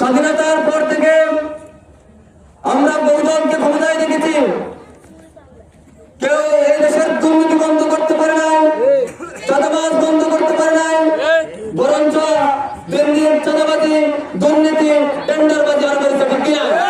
স্বাধীনতার পর থেকে আমরা বহুজনকে ক্ষমতায় দেখেছি। কেউ এই দেশের দুর্নীতি বন্ধ করতে পারে না চাঁদাবাজ বন্ধ করতে পারে না বরঞ্চ দুর্নীতি, চাঁদাবাজি, দুর্নীতি, টেন্ডারবাজি আর বেড়েছে ঠিক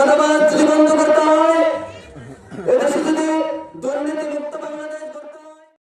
ただま